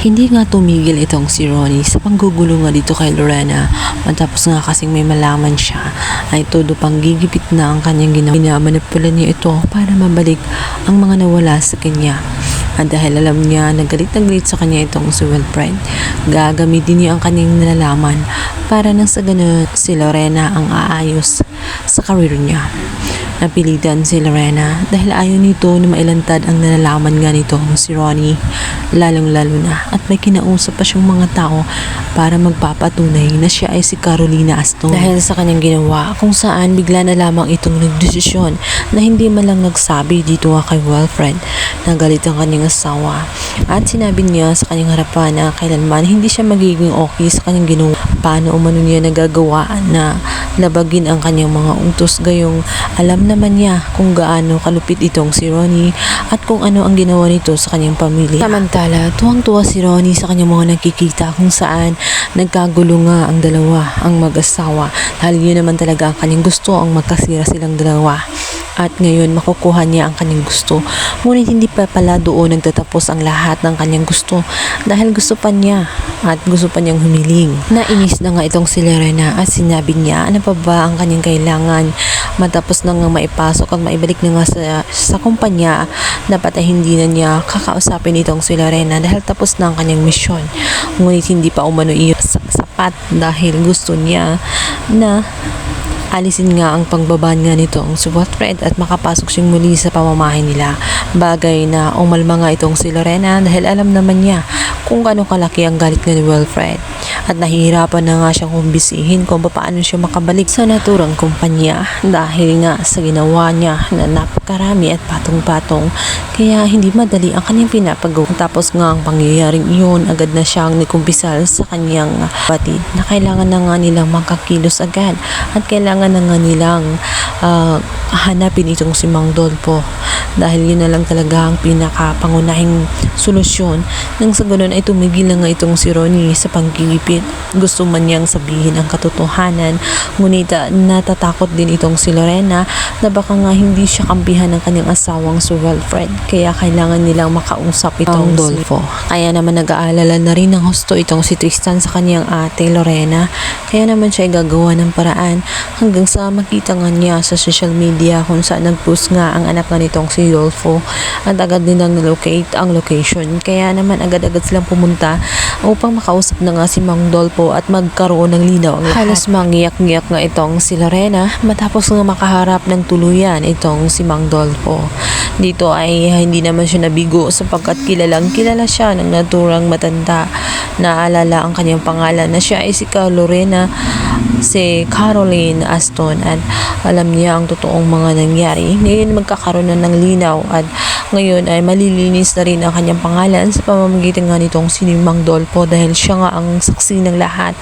Hindi nga tumigil itong si Ronnie sa panggugulo nga dito kay Lorena. Matapos nga kasing may malaman siya ay todo pang gigipit na ang kanyang ginawa. Minamanipula niya ito para mabalik ang mga nawala sa kanya. At dahil alam niya na galit na galit sa kanya itong si Wilfred, gagamitin niya ang kanyang nalalaman para nang sa ganun si Lorena ang aayos sa karir niya. Napilitan si Lorena dahil ayaw nito na mailantad ang nalalaman nga nito si Ronnie. Lalong lalo na at may kinausap pa siyang mga tao para magpapatunay na siya ay si Carolina Aston. Dahil sa kanyang ginawa kung saan bigla na lamang itong nagdesisyon na hindi man lang nagsabi dito nga kay Wilfred na galit ang kanyang asawa. At sinabi niya sa kanyang harapan na kailanman hindi siya magiging okay sa kanyang ginawa. Paano umano niya nagagawa na labagin ang kanyang mga utos gayong alam naman niya kung gaano kalupit itong si Ronnie at kung ano ang ginawa nito sa kanyang pamilya. Samantala, tuwang-tuwa si Ronnie sa kanyang mga nakikita kung saan nagkagulo nga ang dalawa, ang mag-asawa. Dahil yun naman talaga ang kanyang gusto, ang magkasira silang dalawa. At ngayon makukuha niya ang kanyang gusto. Ngunit hindi pa pala doon nagtatapos ang lahat ng kanyang gusto dahil gusto pa niya at gusto pa niyang humiling. Nainis na nga itong si Lorena at sinabi niya ano pa ba ang kanyang kailangan matapos na nga maipasok at maibalik na nga sa, sa kumpanya dapat ay hindi na niya kakausapin itong si Lorena dahil tapos na ang kanyang misyon. Ngunit hindi pa umano iyon sa- sapat dahil gusto niya na alisin nga ang pagbaban nga nito ang si Wilfred at makapasok siyang muli sa pamamahay nila. Bagay na umalma nga itong si Lorena dahil alam naman niya kung gaano kalaki ang galit nga ni Wilfred. At nahihirapan na nga siyang kumbisihin kung paano siya makabalik sa naturang kumpanya. Dahil nga sa ginawa niya na napakarami at patong-patong kaya hindi madali ang kanyang pinapagawa. Tapos nga ang pangyayaring iyon agad na siyang nikumpisal sa kanyang batid na kailangan na nga nilang makakilos agad. At kailangan na nga nilang ah, hanapin itong si Mang Dolpo dahil yun na lang talaga ang pinakapangunahing solusyon. Nang sa ganun ay tumigil na nga itong si Ronnie sa panggigipit gusto man niyang sabihin ang katotohanan ngunit ah, natatakot din itong si Lorena na baka nga hindi siya kampihan ng kanyang asawang si Wilfred kaya kailangan nilang makausap itong Dolfo. Kaya naman nag-aalala na rin ng husto itong si Tristan sa kanyang ate Lorena. Kaya naman siya gagawa ng paraan hanggang sa makita nga niya sa social media kung saan nag-post nga ang anak nga nitong si Dolfo. At agad nilang locate ang location. Kaya naman agad-agad silang pumunta upang makausap na nga si Mang Dolfo at magkaroon ng linaw ang lahat. Halos mangiyak-ngiyak nga itong si Lorena matapos nga makaharap ng tuluyan itong si Mang Dolfo. Dito ay hindi naman siya nabigo sapagkat kilalang kilala siya ng naturang matanda. Naalala ang kanyang pangalan na siya ay si Lorena si Caroline Aston at alam niya ang totoong mga nangyari. Ngayon magkakaroon na ng linaw at ngayon ay malilinis na rin ang kanyang pangalan sa pamamagitan nga nitong si Mang Dolpo dahil siya nga ang saksi ng lahat